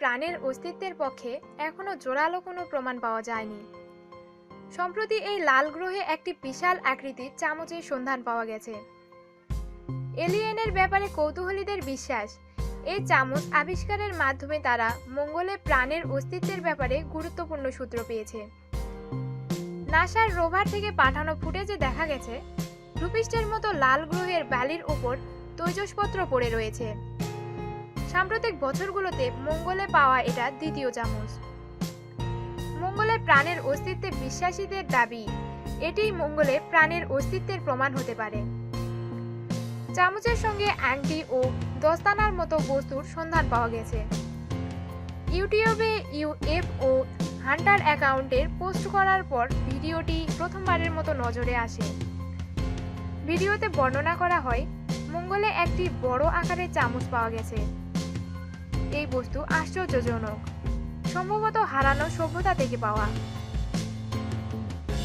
প্রাণের অস্তিত্বের পক্ষে এখনও জোরালো কোনো প্রমাণ পাওয়া যায়নি। সম্প্রতি এই লাল গ্রহে একটি বিশাল আকৃতির চামচের সন্ধান পাওয়া গেছে। এলিয়েনের ব্যাপারে কৌতূহলীদের বিশ্বাস, এই চামচ আবিষ্কারের মাধ্যমে তারা মঙ্গলে প্রাণের অস্তিত্বের ব্যাপারে গুরুত্বপূর্ণ সূত্র পেয়েছে। নাসার রোভার থেকে পাঠানো ফুটেজে দেখা গেছে, ভূপৃষ্ঠের মতো লাল গ্রহের বালির উপর তৈজসপত্র পড়ে রয়েছে। সাম্প্রতিক বছরগুলোতে মঙ্গলে পাওয়া এটা দ্বিতীয় চামচ। মঙ্গলে প্রাণের অস্তিত্বে বিশ্বাসীদের দাবি, এটিই মঙ্গলে প্রাণের অস্তিত্বের প্রমাণ হতে পারে। চামচের সঙ্গে আংটি ও দস্তানার মতো বস্তুর সন্ধান পাওয়া গেছে। ইউটিউবে ইউএফও হান্টার অ্যাকাউন্টের পোস্ট করার পর ভিডিওটি প্রথমবারের মতো নজরে আসে। ভিডিওতে বর্ণনা করা হয়, মঙ্গলে একটি বড় আকারের চামচ পাওয়া গেছে। বস্তু আশ্চর্যজনক। সম্ভবত হারানো সভ্যতা থেকে পাওয়া।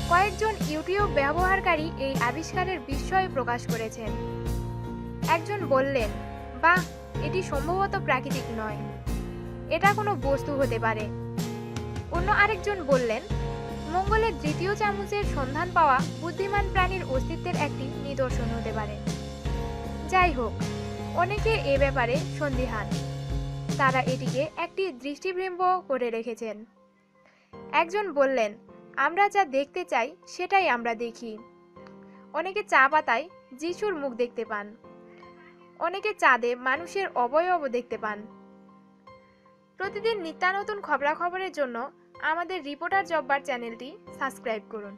কয়েকজন ইউটিউব ব্যবহারকারী এই আবিষ্কারের বিস্ময় প্রকাশ করেছেন। একজন বললেন, বাহ, এটি সম্ভবত প্রাকৃতিক নয়। এটা কোনো বস্তু হতে পারে। অন্য আরেকজন বললেন, মঙ্গলের দ্বিতীয় চামচের সন্ধান পাওয়া বুদ্ধিমান প্রাণীর অস্তিত্বের একটি নিদর্শন হতে পারে। যাই হোক, অনেকে এ ব্যাপারে সন্দিহান। তারা এটিকে একটি দৃষ্টিভ্রম্ব করে রেখেছেন। একজন বললেন, আমরা যা দেখতে চাই, সেটাই আমরা দেখি। অনেকে চা পাতায় যিশুর মুখ দেখতে পান। অনেকে চাঁদে মানুষের অবয়ব দেখতে পান। প্রতিদিন নিত্যানতুন খবরাখবরের জন্য আমাদের রিপোর্টার জব্বার চ্যানেলটি সাবস্ক্রাইব করুন।